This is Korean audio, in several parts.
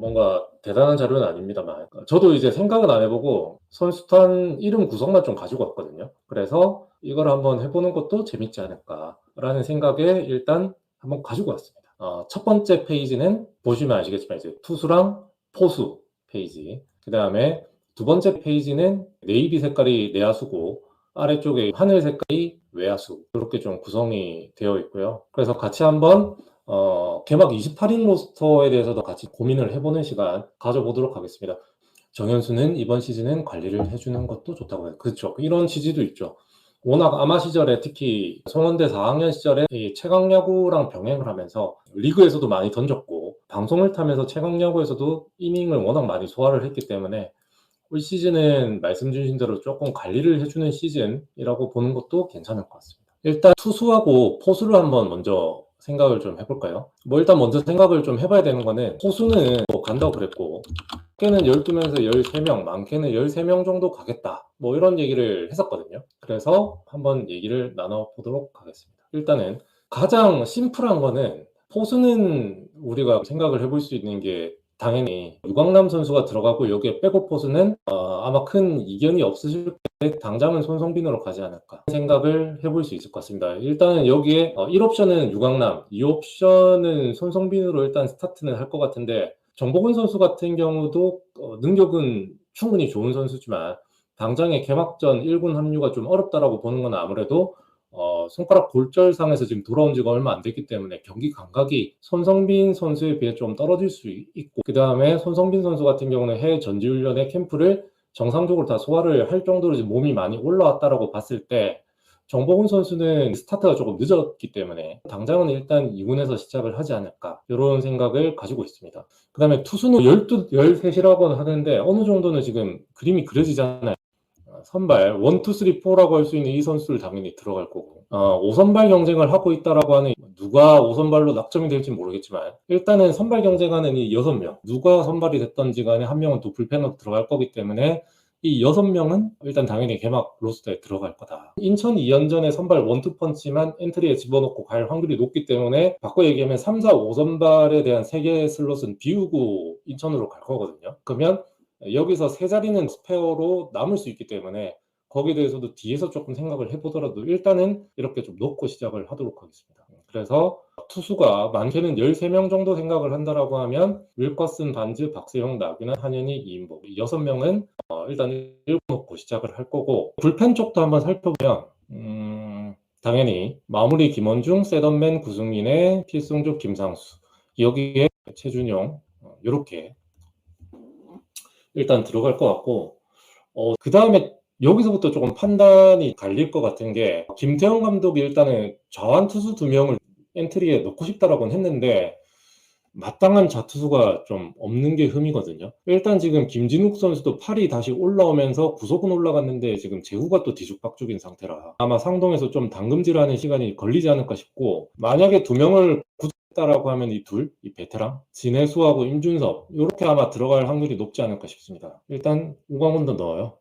뭔가 대단한 자료는 아닙니다만 저도 이제 생각은 안 해보고 선수단 이름 구성만 좀 가지고 왔거든요. 그래서 이걸 한번 해보는 것도 재밌지 않을까라는 생각에 일단 한번 가지고 왔습니다. 어, 첫 번째 페이지는 보시면 아시겠지만 이제 투수랑 포수 페이지. 그 다음에 두 번째 페이지는 네이비 색깔이 내야수고 아래쪽에 하늘 색깔이 외야수 이렇게 좀 구성이 되어 있고요. 그래서 같이 한번 어, 개막 28인 로스터에 대해서도 같이 고민을 해보는 시간 가져보도록 하겠습니다. 정현수는 이번 시즌은 관리를 해주는 것도 좋다고 해요. 그렇죠. 이런 취지도 있죠. 워낙 아마 시절에 특히 송원대 4학년 시절에 이 최강야구랑 병행을 하면서 리그에서도 많이 던졌고 방송을 타면서 최강야구에서도 이닝을 워낙 많이 소화를 했기 때문에 올 시즌은 말씀 주신 대로 조금 관리를 해주는 시즌이라고 보는 것도 괜찮을 것 같습니다. 일단 투수하고 포수를 한번 먼저 생각을 좀 해볼까요? 뭐 일단 먼저 생각을 좀 해봐야 되는 거는 포수는 뭐 간다고 그랬고 적게는 12명에서 13명, 많게는 13명 정도 가겠다. 뭐 이런 얘기를 했었거든요. 그래서 한번 얘기를 나눠보도록 하겠습니다. 일단은 가장 심플한 거는 포수는 우리가 생각을 해볼 수 있는 게 당연히 유광남 선수가 들어가고 여기에 백업 포수는 어, 아마 큰 이견이 없으실 때 당장은 손성빈으로 가지 않을까 생각을 해볼 수 있을 것 같습니다. 일단은 여기에 어, 1옵션은 유광남, 2옵션은 손성빈으로 일단 스타트는 할 것 같은데 정복은 선수 같은 경우도 어, 능력은 충분히 좋은 선수지만 당장의 개막전 1군 합류가 좀 어렵다라고 보는 건 아무래도 어, 손가락 골절상에서 지금 돌아온 지가 얼마 안 됐기 때문에 경기 감각이 손성빈 선수에 비해 좀 떨어질 수 있고 그 다음에 손성빈 선수 같은 경우는 해외 전지훈련의 캠프를 정상적으로 다 소화를 할 정도로 몸이 많이 올라왔다라고 봤을 때 정복훈 선수는 스타트가 조금 늦었기 때문에 당장은 일단 2군에서 시작을 하지 않을까 이런 생각을 가지고 있습니다. 그 다음에 투수는 12, 13이라고 하는데 어느 정도는 지금 그림이 그려지잖아요. 선발 1, 2, 3, 4라고 할 수 있는 이 선수를 당연히 들어갈 거고 어, 5선발 경쟁을 하고 있다라고 하는 누가 5선발로 낙점이 될지 모르겠지만 일단은 선발 경쟁하는 이 6명 누가 선발이 됐던지 간에 한 명은 또 불펜으로 들어갈 거기 때문에 이 여섯 명은 일단 당연히 개막 로스터에 들어갈 거다. 인천 2연전에 선발 원투펀치만 엔트리에 집어넣고 갈 확률이 높기 때문에 바꿔 얘기하면 3, 4, 5선발에 대한 3개의 슬롯은 비우고 인천으로 갈 거거든요. 그러면 여기서 세 자리는 스페어로 남을 수 있기 때문에 거기에 대해서도 뒤에서 조금 생각을 해보더라도 일단은 이렇게 좀 놓고 시작을 하도록 하겠습니다. 그래서 투수가 많게는 13명 정도 생각을 한다라고 하면 윌커슨, 반즈, 박세용, 나균환, 한현희, 이인복 6명은 어, 일단 읽어놓고 시작을 할 거고 불펜 쪽도 한번 살펴보면 음, 당연히 마무리 김원중, 세던맨, 구승민의 필승조, 김상수 여기에 최준용 이렇게 어, 일단 들어갈 것 같고 어, 그 다음에 여기서부터 조금 판단이 갈릴 것 같은 게 김태형 감독이 일단은 좌완 투수 두 명을 엔트리에 넣고 싶다라고는 했는데 마땅한 좌투수가 좀 없는 게 흠이거든요. 일단 지금 김진욱 선수도 팔이 다시 올라오면서 구속은 올라갔는데 지금 제구가 또 뒤죽박죽인 상태라 아마 상동에서 좀 당금질하는 시간이 걸리지 않을까 싶고 만약에 두 명을 했다라고 하면 이 둘, 이 베테랑 진해수하고 임준섭 이렇게 아마 들어갈 확률이 높지 않을까 싶습니다. 일단 우광훈도 넣어요.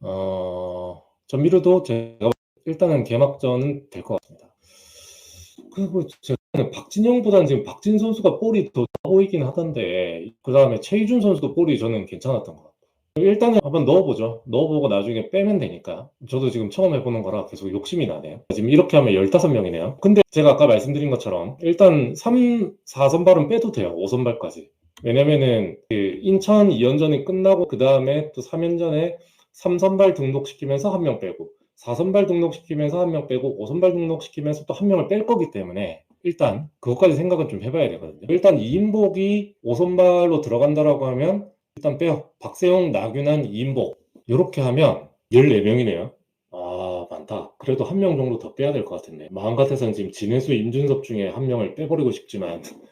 어, 전미르도 제가 일단은 개막전은 될 것 같습니다. 그리고 제가 박진영보다는 지금 박진 선수가 볼이 더 보이긴 하던데 그 다음에 최희준 선수도 볼이 저는 괜찮았던 것 같아요. 일단은 한번 넣어보죠. 넣어보고 나중에 빼면 되니까. 저도 지금 처음 해보는 거라 계속 욕심이 나네요. 지금 이렇게 하면 15명이네요. 근데 제가 아까 말씀드린 것처럼 일단 3, 4선발은 빼도 돼요. 5선발까지. 왜냐면은 그 인천 2연전이 끝나고 그 다음에 또 3연전에 3선발 등록시키면서 한 명 빼고 4선발 등록시키면서 한 명 빼고 5선발 등록시키면서 또 한 명을 뺄 거기 때문에 일단 그것까지 생각은 좀 해봐야 되거든요. 일단 이인복이 5선발로 들어간다라고 하면 일단 빼요. 박세용, 나균환, 이인복 이렇게 하면 14명이네요. 아 많다. 그래도 한 명 정도 더 빼야 될 것 같은데 마음 같아서는 지금 진해수, 임준섭 중에 한 명을 빼버리고 싶지만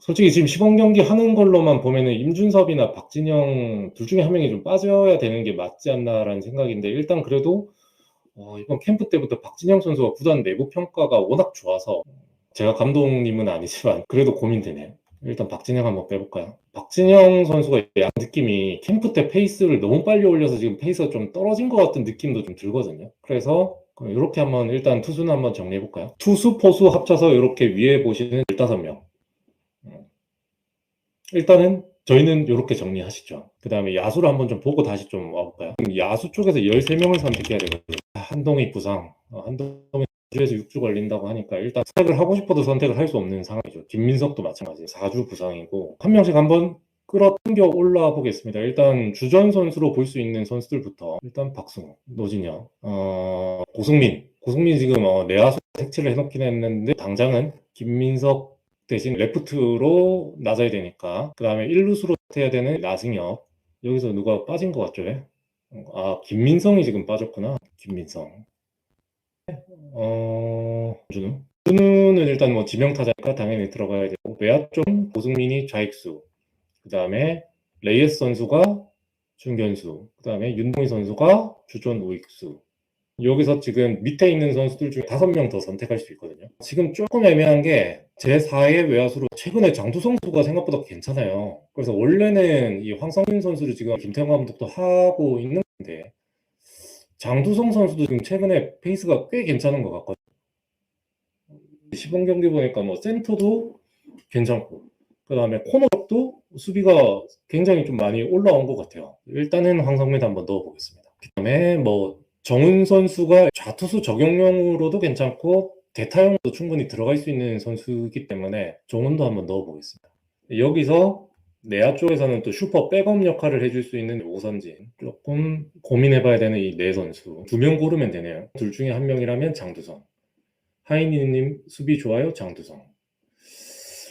솔직히 지금 시범 경기 하는 걸로만 보면은 임준섭이나 박진영 둘 중에 한 명이 좀 빠져야 되는 게 맞지 않나라는 생각인데 일단 그래도 어, 이번 캠프 때부터 박진영 선수가 구단 내부 평가가 워낙 좋아서 제가 감독님은 아니지만 그래도 고민되네요. 일단 박진영 한번 빼볼까요? 박진영 선수가 양 느낌이 캠프 때 페이스를 너무 빨리 올려서 지금 페이스가 좀 떨어진 것 같은 느낌도 좀 들거든요. 그래서 이렇게 한번 일단 투수는 한번 정리해 볼까요? 투수, 포수 합쳐서 이렇게 위에 보시는 15명. 일단은 저희는 요렇게 정리하시죠. 그 다음에 야수를 한번 좀 보고 다시 좀 와볼까요? 야수 쪽에서 13명을 선택해야 되거든요. 아, 한동희 부상, 어, 한동희 주에서 6주 걸린다고 하니까 일단 선택을 하고 싶어도 선택을 할 수 없는 상황이죠. 김민석도 마찬가지예요. 4주 부상이고 한 명씩 한번 끌어당겨 올라와 보겠습니다. 일단 주전 선수로 볼 수 있는 선수들부터 일단 박승호, 노진영, 어, 고승민. 고승민 지금 어, 내야수 색칠을 해놓긴 했는데 당장은 김민석 대신 레프트로 나서야 되니까 그 다음에 1루수로 해야 되는 나승엽 여기서 누가 빠진 것 같죠? 왜? 아 김민성이 지금 빠졌구나. 김민성. 어, 준우? 준우는 일단 뭐 지명타자니까 당연히 들어가야 되고 외야 쪽 고승민이 좌익수 그 다음에 레이에스 선수가 중견수 그 다음에 윤동희 선수가 주전 우익수. 여기서 지금 밑에 있는 선수들 중에 다섯 명 더 선택할 수 있거든요. 지금 조금 애매한 게 제4의 외야수로 최근에 장두성 선수가 생각보다 괜찮아요. 그래서 원래는 이 황성민 선수를 지금 김태형 감독도 하고 있는 건데 장두성 선수도 지금 최근에 페이스가 꽤 괜찮은 것 같거든요. 시범 경기 보니까 뭐 센터도 괜찮고 그 다음에 코너도 수비가 굉장히 좀 많이 올라온 것 같아요. 일단은 황성민 한번 넣어보겠습니다. 그 다음에 뭐 정은 선수가 좌투수 적용용으로도 괜찮고 대타용으로 충분히 들어갈 수 있는 선수이기 때문에 정은도 한번 넣어보겠습니다. 여기서 내야 쪽에서는 또 슈퍼 백업 역할을 해줄 수 있는 오선진 조금 고민해봐야 되는 이 네 선수. 두 명 고르면 되네요. 둘 중에 한 명이라면 장두성. 하이니님 수비 좋아요? 장두성.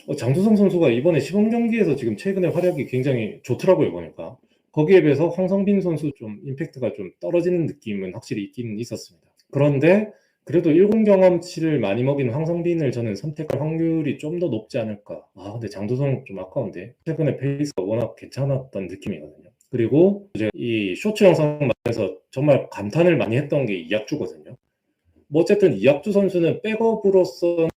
어, 장두성 선수가 이번에 시범 경기에서 지금 최근에 활약이 굉장히 좋더라고요 보니까. 거기에 비해서 황성빈 선수 좀 임팩트가 좀 떨어지는 느낌은 확실히 있긴 있었습니다. 그런데 그래도 1군 경험치를 많이 먹인 황성빈을 저는 선택할 확률이 좀 더 높지 않을까. 아, 근데 장두성 좀 아까운데. 최근에 페이스가 워낙 괜찮았던 느낌이거든요. 그리고 이제 이 쇼츠 영상 말에서 정말 감탄을 많이 했던 게 이학주거든요. 뭐 어쨌든 이학주 선수는 백업으로서는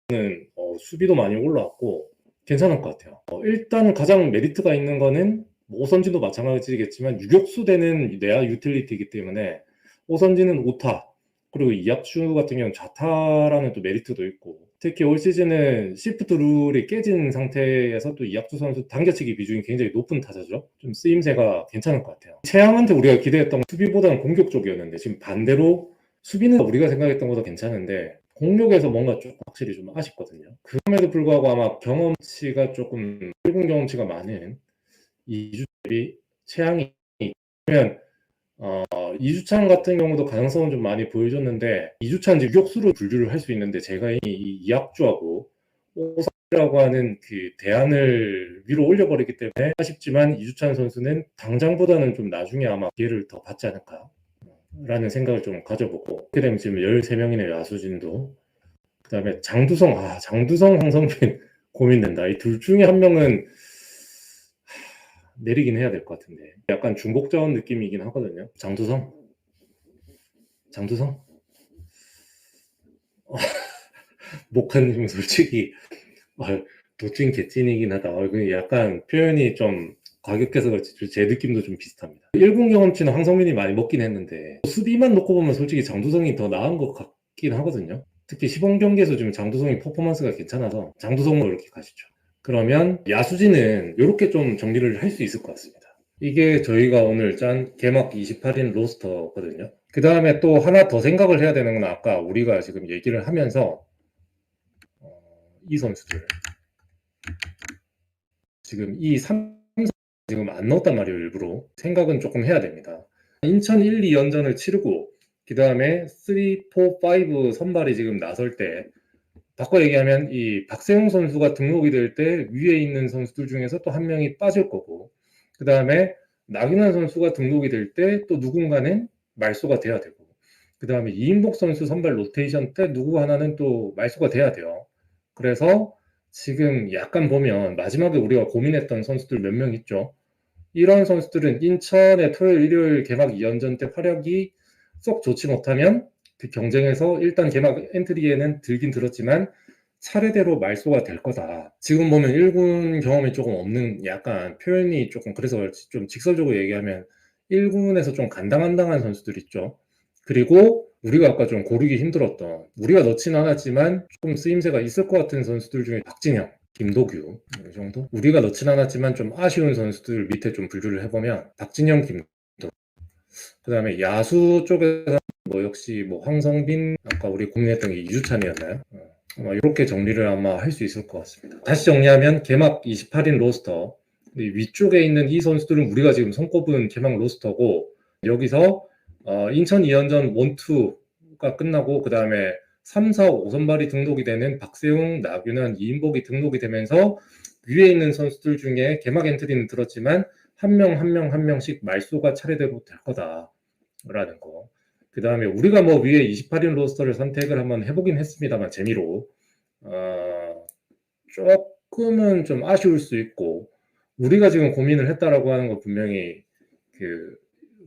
어, 수비도 많이 올라왔고 괜찮을 것 같아요. 어, 일단 가장 메리트가 있는 거는 뭐 오선진도 마찬가지겠지만 유격수 되는 내야 유틸리티이기 때문에 오선진은 오타, 그리고 이학주 같은 경우는 좌타라는 또 메리트도 있고 특히 올 시즌은 시프트 룰이 깨진 상태에서 또 이학주 선수 당겨치기 비중이 굉장히 높은 타자죠. 좀 쓰임새가 괜찮을 것 같아요. 최양한테 우리가 기대했던 수비보다는 공격 쪽이었는데 지금 반대로 수비는 우리가 생각했던 것보다 괜찮은데 공격에서 뭔가 좀 확실히 좀 아쉽거든요. 그럼에도 불구하고 아마 경험치가 조금 1군 경험치가 많은 이주 대비 최양이 그러면 어, 이주찬 같은 경우도 가능성은 좀 많이 보여줬는데 이주찬 유격수로 분류를 할 수 있는데 제가 이, 이 이학주하고 오선이라고 하는 그 대안을 위로 올려버리기 때문에 아쉽지만 이주찬 선수는 당장보다는 좀 나중에 아마 기회를 더 받지 않을까 라는 생각을 좀 가져보고 그렇게 되면 지금 13명이네 야수진도. 그 다음에 장두성 아 장두성 황성빈 고민된다. 이 둘 중에 한 명은 내리긴 해야 될 것 같은데 약간 중복 자원 느낌이긴 하거든요. 장두성? 장두성? 목한님 솔직히 아, 도찐 개찐이긴 하다. 어, 약간 표현이 좀 과격해서 그렇지 제 느낌도 좀 비슷합니다. 1군 경험치는 황성민이 많이 먹긴 했는데 수비만 놓고 보면 솔직히 장두성이 더 나은 것 같긴 하거든요. 특히 시범 경기에서 지금 장두성이 퍼포먼스가 괜찮아서 장두성으로 이렇게 가시죠. 그러면 야수진은 이렇게 좀 정리를 할 수 있을 것 같습니다. 이게 저희가 오늘 짠 개막 28인 로스터거든요. 그 다음에 또 하나 더 생각을 해야 되는 건 아까 우리가 지금 얘기를 하면서 어, 이 선수들 지금 이 3, 지금 안 넣었단 말이에요 일부러 생각은 조금 해야 됩니다. 인천 1, 2연전을 치르고 그 다음에 3, 4, 5 선발이 지금 나설 때 바꿔 얘기하면 이 박세웅 선수가 등록이 될 때 위에 있는 선수들 중에서 또 한 명이 빠질 거고 그 다음에 나균환 선수가 등록이 될 때 또 누군가는 말소가 돼야 되고 그 다음에 이인복 선수 선발 로테이션 때 누구 하나는 또 말소가 돼야 돼요. 그래서 지금 약간 보면 마지막에 우리가 고민했던 선수들 몇 명 있죠. 이런 선수들은 인천의 토요일 일요일 개막 2연전 때 활약이 쏙 좋지 못하면 그 경쟁에서 일단 개막 엔트리에는 들긴 들었지만 차례대로 말소가 될 거다. 지금 보면 1군 경험이 조금 없는 약간 표현이 조금 그래서 좀 직설적으로 얘기하면 1군에서 좀 간당간당한 선수들 있죠. 그리고 우리가 아까 좀 고르기 힘들었던 우리가 넣지는 않았지만 조금 쓰임새가 있을 것 같은 선수들 중에 박진영 김도규 이 정도. 우리가 넣진 않았지만 좀 아쉬운 선수들 밑에 좀 분류를 해보면 박진영, 김도. 그 다음에 야수 쪽에서 뭐 역시 뭐 황성빈 아까 우리 고민했던 게 이주찬이었나요? 어, 아마 이렇게 정리를 아마 할 수 있을 것 같습니다. 다시 정리하면 개막 28인 로스터 이 위쪽에 있는 이 선수들은 우리가 지금 손꼽은 개막 로스터고 여기서 어, 인천 2연전 1, 2가 끝나고 그 다음에 3, 4, 5선발이 등록이 되는 박세웅, 나균환, 이인복이 등록이 되면서 위에 있는 선수들 중에 개막 엔트리는 들었지만 한 명 한 명 한 명씩 말소가 차례대로 될 거다라는 거. 그 다음에 우리가 뭐 위에 28인 로스터를 선택을 한번 해보긴 했습니다만 재미로 어, 조금은 좀 아쉬울 수 있고 우리가 지금 고민을 했다라고 하는 건 분명히 그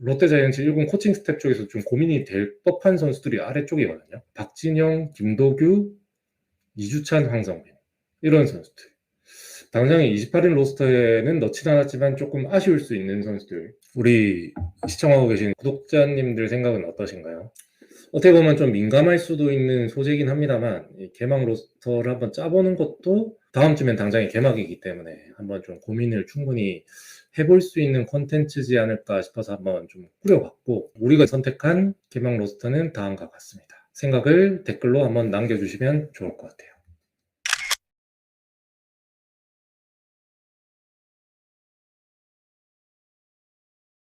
롯데자이언츠 1군 코칭 스텝 쪽에서 좀 고민이 될 법한 선수들이 아래쪽이거든요. 박진영, 김도규, 이주찬, 황성빈 이런 선수들. 당장에 28인 로스터에는 넣진 않았지만 조금 아쉬울 수 있는 선수들. 우리 시청하고 계신 구독자님들 생각은 어떠신가요? 어떻게 보면 좀 민감할 수도 있는 소재이긴 합니다만 이 개막 로스터를 한번 짜보는 것도 다음 주면 당장에 개막이기 때문에 한번 좀 고민을 충분히 해볼 수 있는 콘텐츠지 않을까 싶어서 한번 좀 꾸려봤고 우리가 선택한 개막 로스터는 다음과 같습니다. 생각을 댓글로 한번 남겨주시면 좋을 것 같아요.